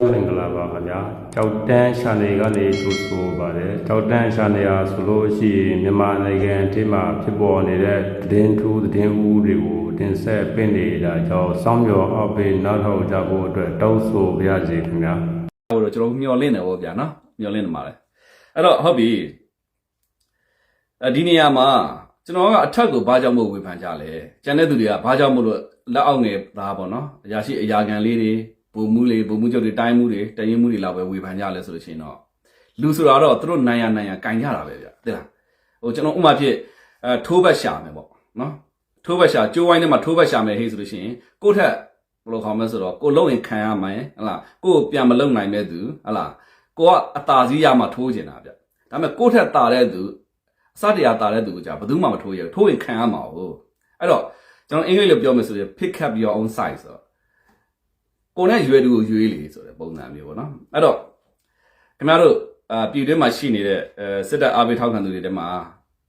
မင်္ဂလာပါခင်ဗျာကြောက်တန်းရှာနေကနေကြိုဆိုပါတယ်ကြောက်တန်းရှာနေရဆိုလို့ရှိရင်မြန်မာနိုင်ငံအထိမှာဖြစ်ပေါ်နေတဲ့သတင်းထူးသတင်းဦးတွေကိုတင်ဆက်ပင့်နေတာကြောင့်စောင့်မျှော်အောက်ပေးနောက်ထောက်ကြဖို့အတွက်တောင်းဆိုပါရစေခင်ဗျာဟိုတော့ကျွန်တော်မျောလင့်တယ်ဗောဗျာနော်မျောလင့်နေပါလေအဲ့တော့ဟုတ်ပြီအဲဒီနေရာမှာကျွန်တော်ကအထက်ကိုဘာကြောင့်မို့ဝေဖန်ကြလဲကျန်တဲ့သူတွေကဘာကြောင့်မို့လို့လက်အောက်ငယ်သားဗောနော်အရာရှိအရာခံလေးတွေ ပုံမှုလေးပုံမှုချုပ်တွေတိုင်းမှုတွေတရင်မှုတွေလောက်ပဲဝေဖန်ကြလဲဆိုလို့ရှိရင်တော့လူဆိုတာတော့သူတို့နိုင်ရနိုင်ရကင်ကြတာပဲဗျသိလားဟိုကျွန်တော်ဥမာဖြစ်အဲထိုးဘက်ရှာမယ်ဗောနော်ထိုးဘက်ရှာကျိုးဝိုင်းထဲမှာထိုးဘက်ရှာမယ်ဟေးဆိုလို့ရှိရင်ကိုယ့်ထက်ဘယ်လိုခေါ်မလဲဆိုတော့ကိုလုံးရင်ခံရမယ်ဟလားကိုယ်ပြန်မလုံနိုင်မဲ့သူဟလားကိုကအตาစည်းရမှထိုးကျင်တာဗျဒါပေမဲ့ကိုယ့်ထက်ตาတဲ့သူအစတရားตาတဲ့သူကကြာဘယ်သူမှမထိုးရဘူးထိုးရင်ခံရမှာဟုတ်အဲ့တော့ကျွန်တော်အင်္ဂလိပ်လိုပြောမယ်ဆိုရင် pick up your own size ဆိုတော့ ကိုယ်နဲ့ရွယ်သူကိုရွေးလေဆိုတဲ့ပုံစံမျိုးပေါ့နော်အဲ့တော့ခင်ဗျားတို့အာပြည်တွင်းမှာရှိနေတဲ့အဲစစ်တပ်အားပေးထောက်ခံသူတွေတဲမှာ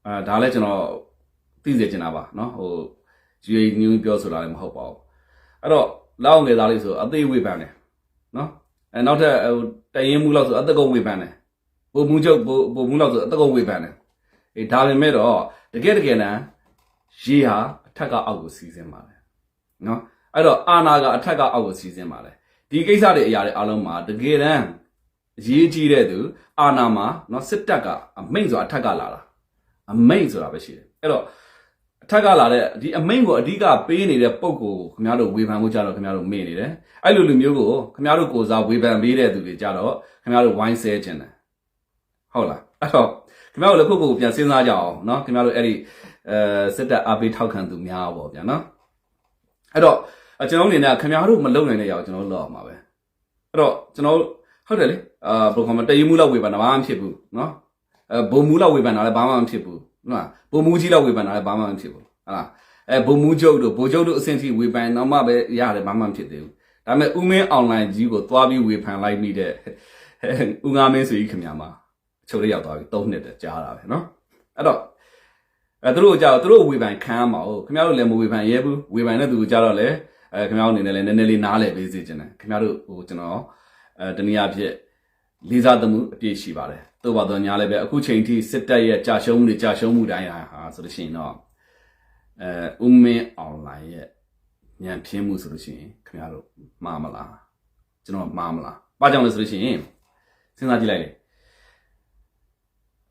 အာဒါလည်းကျွန်တော်သိစေချင်တာပါနော်ဟိုရွေညူးပြောဆိုတာလည်းမဟုတ်ပါဘူးအဲ့တော့လောက်ငယ်သားလေးဆိုအသေးဝေဖန်တယ်နော်အဲနောက်ထပ်ဟိုတရင်မှုလောက်ဆိုအသက်ကုန်ဝေဖန်တယ်ပုံမှုချုပ်ပုံပုံမှုလောက်ဆိုအသက်ကုန်ဝေဖန်တယ်အေးဒါပေမဲ့တော့တကယ်တကယ်တမ်းရေဟာအထက်ကအောက်ကိုစီးဆင်းပါတယ်နော် အဲ့တော့အာနာကအထက်ကအောက်ကိုစီးဆင်းပါတယ်ဒီကိစ္စတွေအရာတွေအားလုံးမှာတကယ်တမ်းအရေးကြီးတဲ့သူအာနာမှာနော်စစ်တပ်ကအမိန့်ဆိုတာအထက်ကလာတာအမိန့်ဆိုတာပဲရှိတယ်အဲ့တော့အထက်ကလာတဲ့ဒီအမိန့်ကိုအဓိကပေးနေတဲ့ပုံကိုခင်ဗျားတို့ဝေဖန်ဖို့ကြတော့ခင်ဗျားတို့မေ့နေတယ်အဲ့လိုလူမျိုးကိုခင်ဗျားတို့ကိုစားဝေဖန်ပေးတဲ့သူတွေကြတော့ခင်ဗျားတို့ဝိုင်းဆဲခြင်းတယ်ဟုတ်လားအဲ့တော့ခင်ဗျားတို့လည်းခုခုပြန်စဉ်းစားကြအောင်နော်ခင်ဗျားတို့အဲ့ဒီအဲစစ်တပ်အားပေးထောက်ခံသူများပေါ့ဗျာနော်အဲ့တော့ အကျွန်တော်အနေနဲ့ခင်ဗျားတို့မလုံနိုင်တဲ့ຢာကိုကျွန်တော်တို့လောက်အောင်ပါပဲအဲ့တော့ကျွန်တော်ဟုတ်တယ်လေအာဘယ်လိုခေါ်မလဲတည်မှုလောက်ဝေဖန်တာဘာမှမဖြစ်ဘူးနော်အဲဘုံမှုလောက်ဝေဖန်တာလည်းဘာမှမဖြစ်ဘူးဟုတ်လားဘုံမှုကြီးလောက်ဝေဖန်တာလည်းဘာမှမဖြစ်ဘူးဟုတ်လားအဲဘုံမှုချုပ်တို့ဘိုလ်ချုပ်တို့အဆင့်ထိဝေဖန်တော့မှပဲရတယ်ဘာမှမဖြစ်သေးဘူးဒါပေမဲ့ဥမင်းအွန်လိုင်းကြီးကိုသွားပြီးဝေဖန်လိုက်မိတဲ့ဥငါမင်းဆိုကြီးခင်ဗျာမှာချုပ်လေးရောက်သွားပြီ၃နှစ်တည်းကြားတာပဲနော်အဲ့တော့အဲသူတို့ကြောက်သူတို့ဝေဖန်ခံရမှာဟုတ်ခင်ဗျားတို့လည်းမဝေဖန်ရဲဘူးဝေဖန်တဲ့သူကကြတော့လေ အဲခင်ဗျားတို့အနေနဲ့လည်းနည်းနည်းလေးနားလည်ပေးစေချင်တယ်ခင်ဗျားတို့ဟိုကျွန်တော်အဲတနည်းအားဖြင့်လေးစားသမှုအပြည့်ရှိပါတယ်သို့ပါတော့ညာလည်းပဲအခုချိန်ထိစစ်တပ်ရဲ့ကြာရှုံးမှုတွေကြာရှုံးမှုတိုင်းဟာဆိုလို့ရှိရင်တော့အဲဥမင်းအွန်လိုင်းရဲ့ညံပြင်းမှုဆိုလို့ရှိရင်ခင်ဗျားတို့မှားမလားကျွန်တော်မှားမလားဘာကြောင့်လဲဆိုလို့ရှိရင်စဉ်းစားကြည့်လိုက်လေ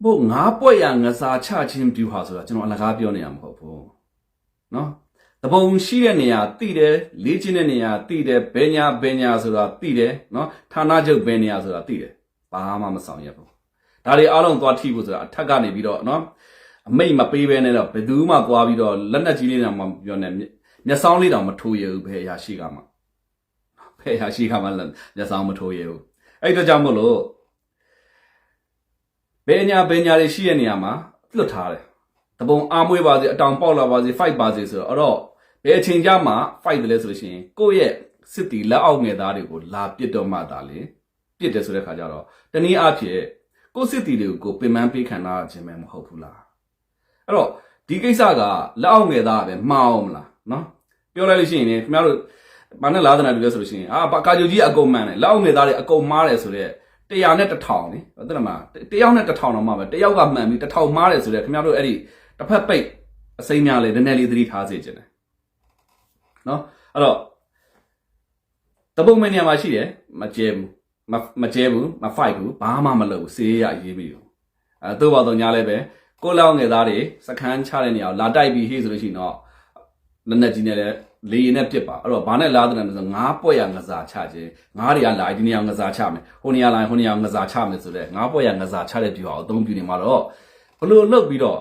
ဘို့ငါးပွက်ရငစားချခြင်းပြူဟာဆိုတာကျွန်တော်အလကားပြောနေရမှာမဟုတ်ဘူးเนาะ တပုံရှိတဲ့နေရာတိတယ်လေ့ကျင့်တဲ့နေရာတိတယ်ဘယ်ညာဘယ်ညာဆိုတာတိတယ်နော်ဌာနချုပ်ဘယ်နေရာဆိုတာတိတယ်ဘာမှမဆောင်ရဘူးဒါတွေအားလုံးသွားထိဖို့ဆိုတာအထက်ကနေပြီးတော့နော်အမိတ်မပေးဘဲနဲ့တော့ဘယ်သူမှသွားပြီးတော့လက်နက်ကြီးလေးတောင်မှပြောနေမျက်စောင်းလေးတောင်မထိုးရဘူးဘယ်အရာရှိကမှဘယ်အရာရှိကမှမျက်စောင်းမထိုးရဘူးအဲ့တော့ကြောင့်မို့လို့ဘယ်ညာဘယ်ညာတွေရှိတဲ့နေရာမှာလွတ်ထားတယ် တပုံအားမွေးပါစေအတောင်ပေါက်လာပါစေ fight ပါစေဆိုတော့အဲ့တော့ဘယ်အချိန်ကြမှာ fight တယ်လဲဆိုလို့ရှိရင်ကိုယ့်ရဲ့စစ်တီလက်အောက်ငယ်သားတွေကိုလာပစ်တော့မှသာလေပစ်တယ်ဆိုတဲ့ခါကျတော့တနည်းအားဖြင့်ကိုယ့်စစ်တီတွေကိုကိုယ်ပင်ပန်းပေးခံရခြင်းပဲမဟုတ်ဘူးလားအဲ့တော့ဒီကိစ္စကလက်အောက်ငယ်သားကပဲမှားအောင်မလားနော်ပြောလိုက်လို့ရှိရင်ခင်ဗျားတို့ဘာနဲ့လာသနာတူလဲဆိုလို့ရှိရင်အာကာဂျိုကြီးအကုန်မှန်တယ်လက်အောက်ငယ်သားတွေအကုန်မှားတယ်ဆိုတော့တရားနဲ့တစ်ထောင်လေဟုတ်တယ်မလားတယောက်နဲ့တစ်ထောင်တော့မှပဲတယောက်ကမှန်ပြီးတစ်ထောင်မှားတယ်ဆိုတော့ခင်ဗျားတို့အဲ့ဒီ တစ်ဖက်ပိတ်အစိမ်းများလေနည်းနည်းလေးသတိထားစေချင်တယ်နော်အဲ့တော့တပုံမနေရာမှာရှိတယ်မကျဲဘူးမမကျဲဘူးမဖိုက်ဘူးဘာမှမလုပ်ဘူးစေးရရေးပြီးတော့အဲသို့ပါတော့ညာလဲပဲကိုလောက်ငယ်သားတွေစခန်းချတဲ့နေရာကိုလာတိုက်ပြီးဟေးဆိုလို့ရှိရင်တော့လက်နက်ကြီးနဲ့လည်းလေရင်နဲ့ပြစ်ပါအဲ့တော့ဘာနဲ့လားတဲ့လဲဆိုငါးပွက်ရငစားချခြင်းငါးတွေကလာဒီနေရာငစားချမယ်ဟိုနေရာလာဟိုနေရာငစားချမယ်ဆိုတော့ငါးပွက်ရငစားချတဲ့ပြူအောင်အသုံးပြုနေမှာတော့ဘလို့လုတ်ပြီးတော့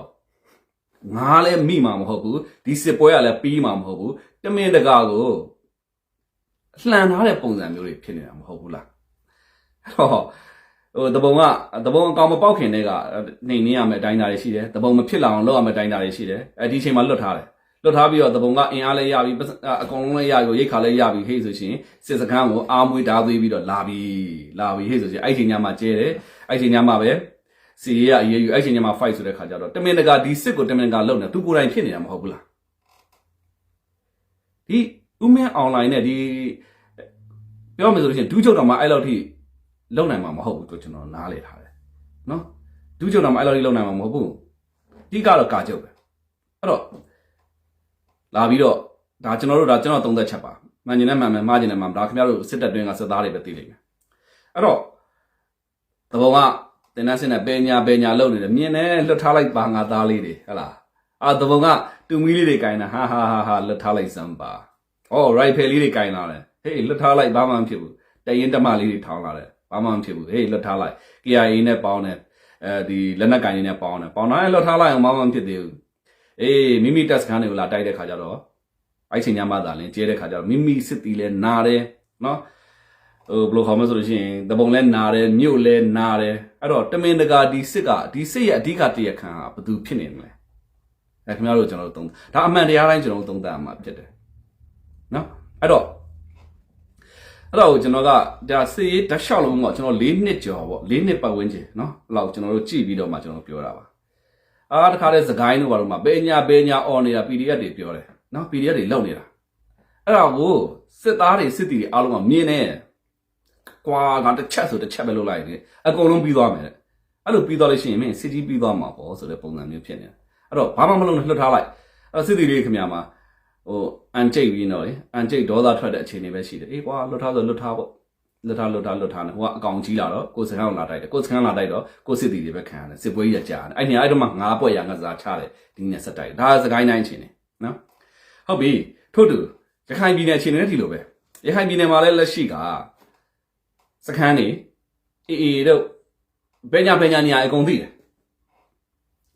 ငါလည်းမိမှာမဟုတ်ဘူးဒီစစ်ပွဲကလည်းပြီးမှာမဟုတ်ဘူးတမင်တကာကိုလှန်ထားတဲ့ပုံစံမျိုးတွေဖြစ်နေတာမဟုတ်ဘူးလားအဲ့တော့ဟိုတပုံကတပုံအကောင်မပေါက်ခင်တည်းကနေနေရမယ်အတိုင်းသားတွေရှိတယ်တပုံမဖြစ်လာအောင်လုပ်ရမယ်အတိုင်းသားတွေရှိတယ်အဲဒီအချိန်မှာလွတ်ထားတယ်လွတ်ထားပြီးတော့တပုံကအင်အားလည်းရပြီပတ်စံအကောင်လုံးလည်းရပြီရိတ်ခါလည်းရပြီဟေ့ဆိုရှင်စစ်စခန်းကိုအာမွေးဓာသွေးပြီးတော့လာပြီလာပြီဟေ့ဆိုရှင်အဲ့ချိန်ညမှာကျဲတယ်အဲ့ချိန်ညမှာပဲ စီရအရေးယူအဲ့ချိန်ညမှာ fight ဆိုတဲ့ခါကျတော့တမင်တကာဒီစစ်ကိုတမင်တကာလုံနေသူကိုယ်တိုင်ဖြစ်နေတာမဟုတ်ဘူးလားဒီဥမင်း online နဲ့ဒီပြောမယ်ဆိုလို့ရှိရင်ဒူးချုပ်တော်မှာအဲ့လောက်ထိလုံနိုင်မှာမဟုတ်ဘူးသူကျွန်တော်နားလေထားတယ်နော်ဒူးချုပ်တော်မှာအဲ့လောက်ထိလုံနိုင်မှာမဟုတ်ဘူးအဓိကတော့ကာချုပ်ပဲအဲ့တော့လာပြီးတော့ဒါကျွန်တော်တို့ဒါကျွန်တော်သုံးသက်ချက်ပါမှန်ကျင်နဲ့မှန်မယ်မှားကျင်နဲ့မှန်ဒါခင်ဗျားတို့စစ်တပ်တွင်းကစစ်သားတွေပဲသိလိမ့်မယ်အဲ့တော့သဘောက တင်နန်းစင်နဲ့ပေညာပေညာလုံနေတယ်မြင်တယ်လွတ်ထားလိုက်ပါငါသားလေးတွေဟဟလားအာသဘောကတူမီလေးတွေကင်တာဟာဟာဟာဟာလွတ်ထားလိုက်စမ်းပါအော်ရိုက်ဖယ်လေးတွေကင်လာတယ်ဟေးလွတ်ထားလိုက်ဘာမှမဖြစ်ဘူးတရင်တမလေးတွေထောင်းလာတယ်ဘာမှမဖြစ်ဘူးဟေးလွတ်ထားလိုက် KIA နဲ့ပေါင်းတယ်အဲဒီလက်နက်ကင်နေနဲ့ပေါင်းတယ်ပေါင်းတိုင်းလွတ်ထားလိုက်အောင်ဘာမှမဖြစ်သေးဘူးအေးမိမိတက်စခန်းတွေကိုလာတိုက်တဲ့ခါကျတော့အဲ့ချိန်ညမှသာလင်းကျဲတဲ့ခါကျတော့မိမိစစ်တီလဲနာတယ်နော် ဟိုဘယ်လိုခေါ်မလဲဆိုလို့ရှိရင်တပုံလဲနာတယ်မြို့လဲနာတယ်အဲ့တော့တမင်တကာဒီစစ်ကဒီစစ်ရဲ့အဓိကတရခံကဘယ်သူဖြစ်နေမလဲအဲခင်ဗျားတို့ကျွန်တော်တို့သုံးဒါအမှန်တရားတိုင်းကျွန်တော်တို့သုံးသပ်အမှာဖြစ်တယ်နော်အဲ့တော့အဲ့တော့ကျွန်တော်ကဒါစစ်ရေးဓာတ်လျှောက်လုံးကကျွန်တော်၄နှစ်ကျော်ပေါ့၄နှစ်ပတ်ဝန်းကျင်နော်အဲ့လောက်ကျွန်တော်တို့ကြည့်ပြီးတော့မှကျွန်တော်ပြောတာပါအားတခါလဲစကိုင်းတို့ဘာလို့မှဘေညာဘေညာអော်နေတာ PDF တွေပြောတယ်နော် PDF တွေလောက်နေတာအဲ့ဒါကိုစစ်သားတွေစစ်တီတွေအားလုံးကမြင်နေ ကွာငါတစ်ချက်ဆိုတစ်ချက်ပဲလုပ်လိုက်ရင်အကုန်လုံးပြီးသွားမယ်တဲ့အဲ့လိုပြီးသွားလို့ရှိရင်မင်းစစ်ကြီးပြီးသွားမှာပေါ့ဆိုတဲ့ပုံစံမျိုးဖြစ်နေတယ်အဲ့တော့ဘာမှမလုပ်နဲ့လွတ်ထားလိုက်အဲ့စစ်တီတွေခင်ဗျာမှာဟိုအန်ကျိတ်ပြီးတော့လေအန်ကျိတ်ဒေါသထွက်တဲ့အခြေအနေပဲရှိတယ်အေးကွာလွတ်ထားဆိုလွတ်ထားပေါ့လွတ်ထားလွတ်ထားလွတ်ထားနေဟိုကအကောင်ကြီးလာတော့ကိုစခန်းလာတိုက်တယ်ကိုစခန်းလာတိုက်တော့ကိုစစ်တီတွေပဲခံရတယ်စစ်ပွဲကြီးကကြာတယ်အဲ့နေအဲ့တော့မှငါးပွဲရငါစားချတယ်ဒီနေ့ဆက်တိုက်ဒါစကိုင်းတိုင်းအခြေအနေနော်ဟုတ်ပြီထို့တူရခိုင်ပြည်နယ်အခြေအနေနဲ့ဒီလိုပဲရခိုင်ပြည်နယ်မှာလည်းလက်ရှိက စခန်းနေအေးအေးတို့ဘယ်ညာဘယ်ညာနေရာအကုန်သိတယ်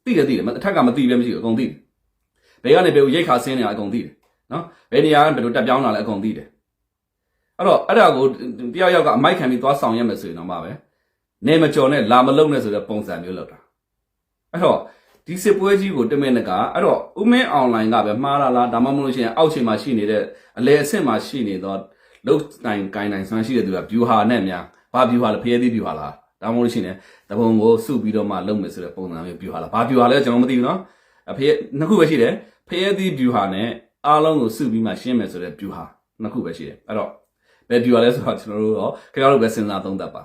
သိတယ်သိတယ်အထက်ကမသိပဲမရှိဘူးအကုန်သိတယ်ဘယ်ကနေဘယ်ကိုရိတ်ခါဆင်းနေတာအကုန်သိတယ်နော်ဘယ်နေရာကဘယ်လိုတက်ပြောင်းလာလဲအကုန်သိတယ်အဲ့တော့အဲ့ဒါကိုတယောက်ယောက်ကအမိုက်ခံပြီးသွားဆောင်ရမယ်ဆိုရင်တော့မှပဲနေမကြော်နဲ့လာမလုံနဲ့ဆိုတဲ့ပုံစံမျိုးလောက်တာအဲ့တော့ဒီစစ်ပွဲကြီးကိုတမင်တကာအဲ့တော့ဥမင်းအွန်လိုင်းကပဲမှားလာလားဒါမှမဟုတ်လို့ရှိရင်အောက်ခြေမှာရှိနေတဲ့အလဲအဆင့်မှာရှိနေတော့ လုတ်နိုင်ကိုင်းနိုင်ဆွမ်းရှိတဲ့သူက view ဟာနဲ့များဘာ view ဟာလဲဖျဲသေး view ဟာလားဒါမှမဟုတ်လို့ရှိရင်တပုံကိုစုပြီးတော့မှလုံမယ်ဆိုတဲ့ပုံစံမျိုး view ဟာလားဘာ view ဟာလဲကျွန်တော်မသိဘူးနော်အဖေနှစ်ခုပဲရှိတယ်ဖျဲသေး view ဟာနဲ့အားလုံးကိုစုပြီးမှရှင်းမယ်ဆိုတဲ့ view ဟာနှစ်ခုပဲရှိတယ်အဲ့တော့ဘယ် view ဟာလဲဆိုတော့ကျွန်တော်တို့တော့ခင်ဗျားတို့ပဲစဉ်းစားသုံးသပ်ပါ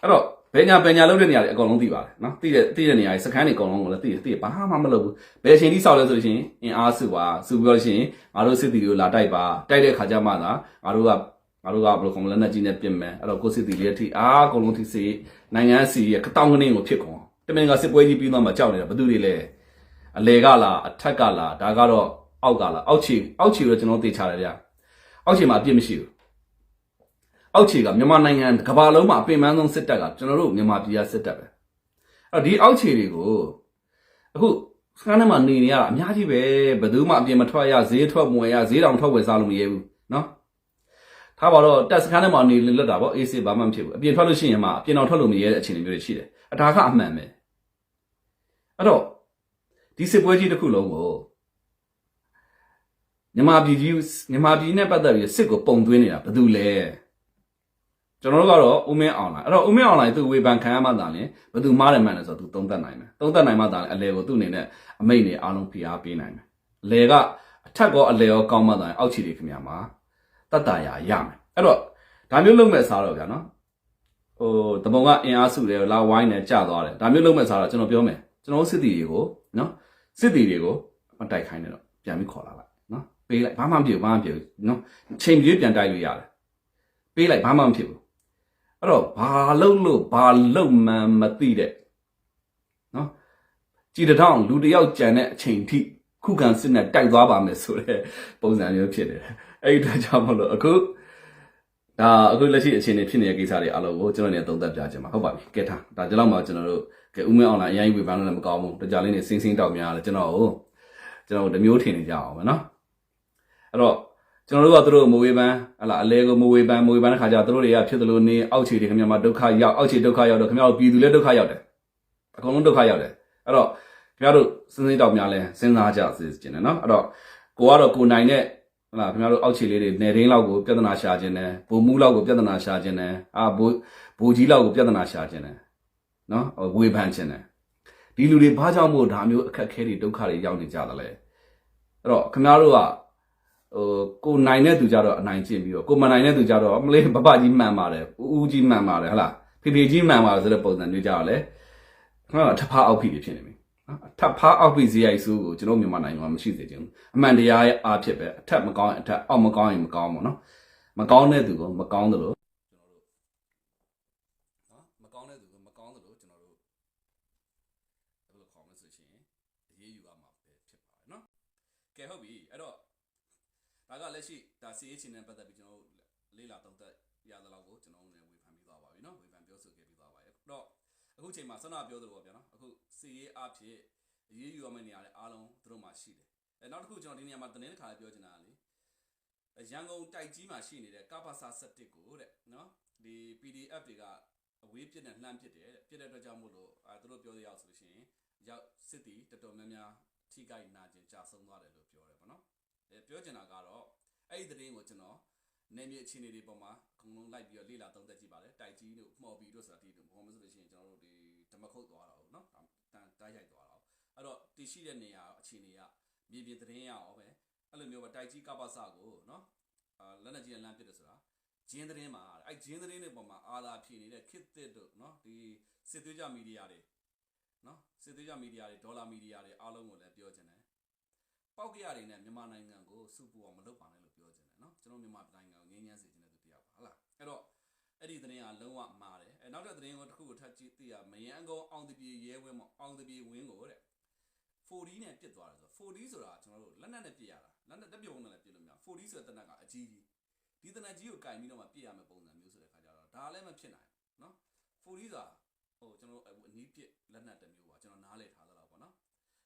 အဲ့တော့ ဘယ်ညာဘယ်ညာလုပ်တဲ့နေရာတွေအကုန်လုံးသိပါတယ်နော်သိတဲ့သိတဲ့နေရာတွေစခန်းတွေအကုန်လုံးကိုလည်းသိတယ်သိတယ်ဘာမှမလုပ်ဘူးဘယ်အချိန်ထိစောက်လဲဆိုလို့ရှိရင်အင်အားစုပါစုပြီးတော့ရှိရင်ငါတို့စစ်တီတွေကိုလာတိုက်ပါတိုက်တဲ့ခါကျမှသာငါတို့ကငါတို့ကဘယ်လိုခေါ်မလဲလက်နက်ကြီးနဲ့ပြင်မယ်အဲ့တော့ကိုစစ်တီတွေအထိအားအကုန်လုံးထိစေနိုင်ငံစီရဲ့ကတောင်းကနေကိုဖြစ်ကုန်တမင်ကစစ်ပွဲကြီးပြီးတော့မှကြောက်နေတာဘယ်သူတွေလဲအလေကလားအထက်ကလားဒါကတော့အောက်ကလားအောက်ခြေအောက်ခြေတော့ကျွန်တော်သိချတယ်ဗျာအောက်ခြေမှာအပြစ်မရှိဘူး အောက်ခြေကမြန်မာနိုင်ငံကမ္ဘာလုံးမှာအပင်ပန်းဆုံးစစ်တပ်ကကျွန်တော်တို့မြန်မာပြည်ကစစ်တပ်ပဲအဲ့ဒီအောက်ခြေတွေကိုအခုစကန်ထဲမှာနေနေရတာအများကြီးပဲဘယ်သူမှအပြင်မထွက်ရဈေးထွက်မဝင်ရဈေးတောင်ထွက်ဝယ်စားလို့မရဘူးနော်ထားပါတော့တက်စကန်ထဲမှာနေလွတ်တာပေါ့အေးစေးဘာမှမဖြစ်ဘူးအပြင်ထွက်လို့ရှိရင်မှအပြင်တော်ထွက်လို့မရတဲ့အခြေအနေမျိုးတွေရှိတယ်အတားကအမှန်ပဲအဲ့တော့ဒီစစ်ပွဲကြီးတစ်ခုလုံးကိုမြန်မာပြည်ကြီးမြန်မာပြည်နဲ့ပတ်သက်ပြီးစစ်ကိုပုံသွင်းနေတာဘယ်သူလဲ ကျွန်တော်တို့ကတော့ဦးမင်းအောင်လာအဲ့တော့ဦးမင်းအောင်လာသူဝေဖန်ခံရမှသာလဲဘယ်သူမားတယ်မှန်တယ်ဆိုတော့သူသုံးသပ်နိုင်မယ်သုံးသပ်နိုင်မှသာလဲအလဲကိုသူ့အနေနဲ့အမိတ်နဲ့အားလုံးဖိအားပေးနိုင်မယ်အလဲကအထက်ကောအလဲရောကောင်းမှသာလဲအောက်ခြေတွေခင်ဗျာမှာတတ်တာရရမယ်အဲ့တော့ဒါမျိုးလုပ်မဲ့စားတော့ဗျာနော်ဟိုတပုံကအင်အားစုတယ်လာဝိုင်းတယ်ကြာသွားတယ်ဒါမျိုးလုပ်မဲ့စားတော့ကျွန်တော်ပြောမယ်ကျွန်တော်စစ်တီတွေကိုနော်စစ်တီတွေကိုမတိုက်ခိုင်းနဲ့တော့ပြန်ပြီးခေါ်လာလိုက်နော်ပေးလိုက်ဘာမှမဖြစ်ဘူးဘာမှမဖြစ်ဘူးနော်ချိန်ပြေးပြန်တိုက်လို့ရတယ်ပေးလိုက်ဘာမှမဖြစ်ဘူး အဲ့တော့ဘာလုံလို့ဘာလုံမှန်မသိတဲ့နော်ကြည်တထောင်လူတစ်ယောက်ကြံတဲ့အချိန်ထိခုခံစစ်နဲ့တိုက်သွားပါမယ်ဆိုတဲ့ပုံစံမျိုးဖြစ်နေတယ်အဲ့ဒီအတွက်ကြောင့်မလို့အခုဒါအခုလက်ရှိအခြေအနေဖြစ်နေတဲ့ကိစ္စတွေအလုံးကိုကျွန်တော်နေသုံးသပ်ပြချင်ပါဟုတ်ပါပြီကဲထားဒါကြောင့်မှကျွန်တော်တို့ကဲဥမင်းအောင်လာအရင်ဝေဖန်လို့လည်းမကောင်းဘူးတကြလေးနေစင်းစင်းတောက်များလဲကျွန်တော်ကိုကျွန်တော်တို့တစ်မျိုးထင်နေကြအောင်ပဲနော်အဲ့တော့ ကျွန်တော်တို့ကသူတို့မဝေပန်းဟလာအလဲကိုမဝေပန်းမဝေပန်းတဲ့ခါကျသူတို့တွေကဖြစ်သလိုနေအောက်ခြေတွေခင်ဗျာမှာဒုက္ခရောက်အောက်ခြေဒုက္ခရောက်တော့ခင်ဗျာတို့ပြည်သူလည်းဒုက္ခရောက်တယ်အကုန်လုံးဒုက္ခရောက်တယ်အဲ့တော့ခင်ဗျားတို့စဉ်းစားတော့များလဲစဉ်းစားကြစေချင်တယ်နော်အဲ့တော့ကိုကတော့ကိုနိုင်တဲ့ဟလာခင်ဗျားတို့အောက်ခြေလေးတွေနေရင်းလောက်ကိုပြဿနာရှာခြင်းတယ်ဘိုလ်မူးလောက်ကိုပြဿနာရှာခြင်းတယ်အာဘိုးဘိုးကြီးလောက်ကိုပြဿနာရှာခြင်းတယ်နော်ဝေဖန်ခြင်းတယ်ဒီလူတွေဘာကြောင့်မို့ဒါမျိုးအခက်အခဲတွေဒုက္ခတွေရောက်နေကြတယ်လဲအဲ့တော့ခင်ဗျားတို့က ဟိုကိုနိုင်တဲ့သူကြတော့အနိုင်ကျင့်ပြီးတော့ကိုမနိုင်တဲ့သူကြတော့မလေးဘဘကြီးမှန်ပါတယ်ဦးဦးကြီးမှန်ပါတယ်ဟဟလားဖေဖေကြီးမှန်ပါတယ်ဆိုတဲ့ပုံစံမျိုးကြတော့လေခဏတော့ထပ်ဖားအောက်ဖိတွေဖြစ်နေပြီနော်အထပ်ဖားအောက်ဖိဇီအိုက်စုကိုကျွန်တော်မြန်မာနိုင်ငံမှာမရှိစေချင်ဘူးအမှန်တရားရဲ့အားဖြစ်ပဲအထက်မကောင်းရင်အထက်အောက်မကောင်းရင်မကောင်းဘူးနော်မကောင်းတဲ့သူကမကောင်းသလိုကျွန်တော်တို့နော်မကောင်းတဲ့သူကမကောင်းသလိုကျွန်တော်တို့ဘယ်လိုခေါ်မလဲဆိုရှင်အရေးယူရမှာပဲဖြစ်ပါတယ်နော်ကဲဟုတ်ပြီအဲ့တော့ ဒါကလက်ရှိ ဒါစီအေးချင်းနဲ့ပတ်သက်ပြီးကျွန်တော်တို့လေးလာသုံးသက်ရသလောက်ကိုကျွန်တော်တို့လည်းဝေဖန်ပြီးသွားပါပြီเนาะဝေဖန်ပြောဆိုခဲ့ပြီးသွားပါရဲ့အဲ့တော့အခုချိန်မှာဆန္ဒပြောသလိုပါဗျာเนาะအခုစီအေးအဖြစ်အရေးယူရမယ့်နေရာတွေအားလုံးသူတို့မှာရှိတယ်အဲနောက်တစ်ခုကျွန်တော်ဒီနေရာမှာတင်းတစ်ခါလေးပြောချင်တာကလေရန်ကုန်တိုက်ကြီးမှာရှိနေတဲ့ကပ္ပစာ7ကိုတဲ့เนาะဒီ PDF တွေကအဝေးပြစ်နဲ့လှမ်းပစ်တယ်တဲ့ပြစ်တဲ့အတွက်ကြောင့်မို့လို့အဲသူတို့ပြောရအောင်ဆိုလို့ရှိရင်ရောက်စစ်တီတော်တော်များများထိခိုက်နာကျင်ကြာဆုံးသွားတယ်လို့ပြောတယ်ပေါ့နော်အဲပြောချင်တာကတော့ အဲ့ဒီသတင်းကိုကျွန်တော်နေမြေအခြေအနေတွေပေါ်မှာအကုန်လုံးလိုက်ပြီးတော့လေ့လာသုံးသပ်ကြည့်ပါတယ်တိုက်ကြီးတို့မှော်ပြီးတို့ဆိုတာဒီလိုဘာမှမဆိုလို့ရှိရင်ကျွန်တော်တို့ဒီဓမ္မခုတ်သွားတာဟုတ်နော်တန်တိုက်ရိုက်သွားတာဟုတ်အဲ့တော့တရှိတဲ့နေရာအခြေအနေကမြေပြင်သတင်းရအောင်ပဲအဲ့လိုမျိုးပဲတိုက်ကြီးကပ္ပစကိုနော်အာလက်နက်ကြီးနဲ့လမ်းပစ်တယ်ဆိုတာဂျင်းသတင်းမှာအဲ့ဂျင်းသတင်းတွေပေါ်မှာအာသာဖြည့်နေတဲ့ခစ်တစ်တို့နော်ဒီစစ်သွေးကြမီဒီယာတွေနော်စစ်သွေးကြမီဒီယာတွေဒေါ်လာမီဒီယာတွေအားလုံးကိုလည်းပြောချင်တယ်ပောက်ကရတွေနဲ့မြန်မာနိုင်ငံကိုစုပူအောင်မလုပ်ပါနဲ့ နော်ကျွန်တော်မြန်မာတိုင်းကငင်းညမ်းစေခြင်းတဲ့သူတယောက်ပါဟုတ်လားအဲ့တော့အဲ့ဒီသတင်းကလုံးဝမှားတယ်အဲနောက်တဲ့သတင်းကိုတစ်ခုကိုထပ်ကြည့်သိရမယန်းကုန်းအောင်တပြေရဲဝဲမအောင်တပြေဝင်းကိုတဲ့40နဲ့ပြစ်သွားတယ်ဆိုတော့40ဆိုတာကျွန်တော်တို့လက်နက်နဲ့ပြစ်ရတာလက်နက်တက်ပြုံနဲ့လည်းပြစ်လို့မရ40ဆိုတဲ့တနက်ကအကြီးကြီးဒီတနက်ကြီးကိုကင်ပြီးတော့မှပြစ်ရမယ့်ပုံစံမျိုးဆိုတဲ့ခါကျတော့ဒါလည်းမဖြစ်နိုင်နော်40ဆိုတာဟိုကျွန်တော်တို့အနည်းပြစ်လက်နက်တစ်မျိုးပါကျွန်တော်နားလည်ထားသလောက်ပေါ့နော်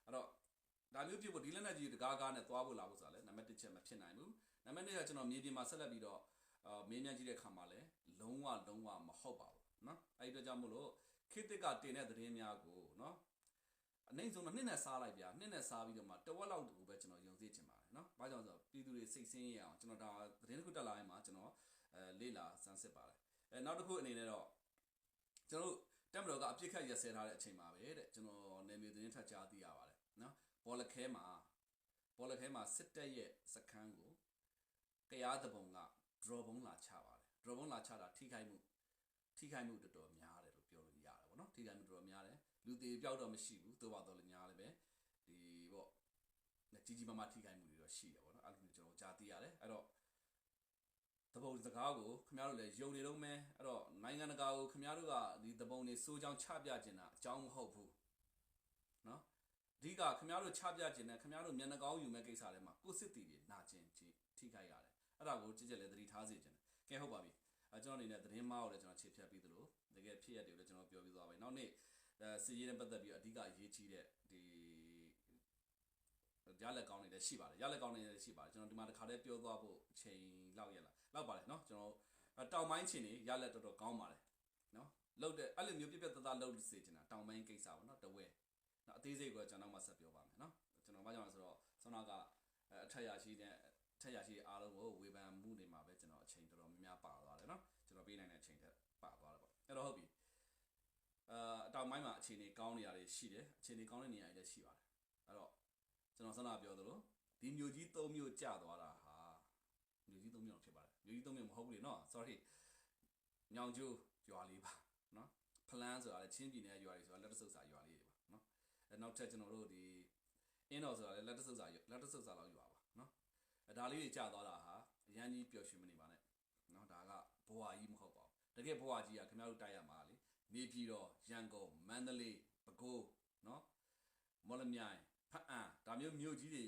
အဲ့တော့ဒါမျိုးပြစ်ဖို့ဒီလက်နက်ကြီးတကားကားနဲ့သွားဖို့လာဖို့ဆိုတာလည်းနံပါတ်1ချက်မဖြစ်နိုင်ဘူး နံပါတ်2ကကျွန်တော်မြေပြင်မှာဆက်လက်ပြီးတော့အာမင်းမြန်းကြည့်တဲ့ခါမှာလဲလုံးဝလုံးဝမဟုတ်ပါဘူးเนาะအဲ့ဒီအတွက်ကြောင့်မို့လို့ခေတ်တစ်ကတင်တဲ့သတင်းများကိုเนาะအနိုင်ဆုံးတော့နှစ်နဲ့စားလိုက်ဗျာနှစ်နဲ့စားပြီးတော့မှတဝက်လောက်ကိုပဲကျွန်တော်ယုံကြည်ချင်ပါတယ်เนาะဘာကြောင့်လဲဆိုတော့ပြည်သူတွေစိတ်ဆင်းရဲအောင်ကျွန်တော်ဒါသတင်းတစ်ခုတက်လာရင်မှာကျွန်တော်အဲလေ့လာစမ်းစစ်ပါတယ်အဲနောက်တစ်ခုအနေနဲ့တော့ကျွန်တော်တို့တက်မတော်ကအပြစ်ခတ်ရက်စဲထားတဲ့အချိန်မှာပဲတဲ့ကျွန်တော်နေမြေသတင်းထပ်ကြားသိရပါတယ်เนาะ ဘောလခဲမှာဘောလခဲမှာစစ်တပ်ရဲ့စခန်းကို ကြားတပုံက draw ဘုံလာချပါတယ် draw ဘုံလာချတာထိခိုက်မှုထိခိုက်မှုတော်တော်များတယ်လို့ပြောလို့ရတယ်ဗောနော်ထိခိုက်မှုတော်တော်များတယ်လူသေးပြောက်တော့မရှိဘူးသို့ပါတော့လည်းများလည်းပဲဒီဗောကြီးကြီးမားမားထိခိုက်မှုတွေတော့ရှိတယ်ဗောနော်အဲ့လိုကျွန်တော်ကြားသိရတယ်အဲ့တော့တပုံစကားကိုခင်ဗျားတို့လည်းယုံနေတော့မဲအဲ့တော့နိုင်ငံတကာကိုခင်ဗျားတို့ကဒီတပုံတွေစိုးချောင်းချပြကျင်တာအကြောင်းမဟုတ်ဘူးနော်အဓိကခင်ဗျားတို့ချပြခြင်းနဲ့ခင်ဗျားတို့မျက်နှာကောင်းယူမဲ့ကိစ္စတွေမှာကိုယ်စစ်တီတွေနာကျင်ထိထိခိုက်ရတယ် အဲ့ဒါကိုကြည့်ကြလဲသတိထားစေခြင်းကဲဟုတ်ပါပြီအဲကျွန်တော်အနေနဲ့သတင်းမားကိုလည်းကျွန်တော်ခြေဖြတ်ပြီးသလိုတကယ်ဖြစ်ရက်တွေကိုလည်းကျွန်တော်ပြောပြသွားပါပြီနောက်နေ့အဲစီရေးနဲ့ပတ်သက်ပြီးအဓိကအရေးကြီးတဲ့ဒီရလက်ကောင်းနေလည်းရှိပါတယ်ရလက်ကောင်းနေလည်းရှိပါတယ်ကျွန်တော်ဒီမှာတစ်ခါတည်းပြောသွားဖို့အချိန်လောက်ရလားလောက်ပါတယ်เนาะကျွန်တော်တောင်ပိုင်းချင်းနေရလက်တော်တော်ကောင်းပါတယ်เนาะလောက်တဲ့အဲ့လိုမျိုးပြပြတသားလောက်စေချင်တာတောင်ပိုင်းကိစ္စပါเนาะတဝဲ နော်အသေးစိတ်ကိုကျွန်တော်မှဆက်ပြောပါမယ်နော်ကျွန်တော်ဘာကြောင့်လဲဆိုတော့ဆောနာကအထက်ရရှိတဲ့အ ထက်ရရှိအားလုံးကိုဝေဖန်မှုနေမှာပဲကျွန်တော်အချိန်တော်တော်များများပါသွားတယ်နော်ကျွန်တော်ပေးနိုင်တဲ့အချိန်ထက်ပါသွားတယ်ပေါ့အဲ့တော့ဟုတ်ပြီအာအတောင်ပိုင်းမှာအခြေအနေကောင်းနေရတယ်ရှိတယ်အခြေအနေကောင်းတဲ့နေရာတွေလည်းရှိပါတယ်အဲ့တော့ကျွန်တော်ဆောနာပြောသလိုဒီမျိုးကြီး၃မျိုးကျသွားတာဟာမျိုးကြီး၃မျိုးဖြစ်ပါတယ်မျိုးကြီး၃မျိုးမဟုတ်ဘူးလေနော် sorry ညောင်ကျိုးရွာလေးပါနော်ဖလန်းဆိုတာလည်းချင်းပြည်နယ်ရွာလေးဆိုတာလက်တဆုပ်စာရွာလေးတွေပါနော် အဲနောက်ထပ်ကျွန်တော်တို့ဒီအင်းတော်ဆိုတာလည်းလက်တဆုပ်စာလက်တဆုပ်စာလောက်ယူပါပါเนาะ ာ အဲဒါလေးတွေကြာသွားတာဟာအရန်ကြီးပျော်ရွှင်မနေပါနဲ့နော်ဒါကဘဝကြီးမဟုတ်ပါဘူးတကယ်ဘဝကြီးကခင်ဗျားတို့တိုက်ရမှာလေနေပြည်တော်ရန်ကုန်မန္တလေးပဲခူးနော်မော်လမြိုင်ဖအံဒါမျိုးမြို့ကြီးတွေ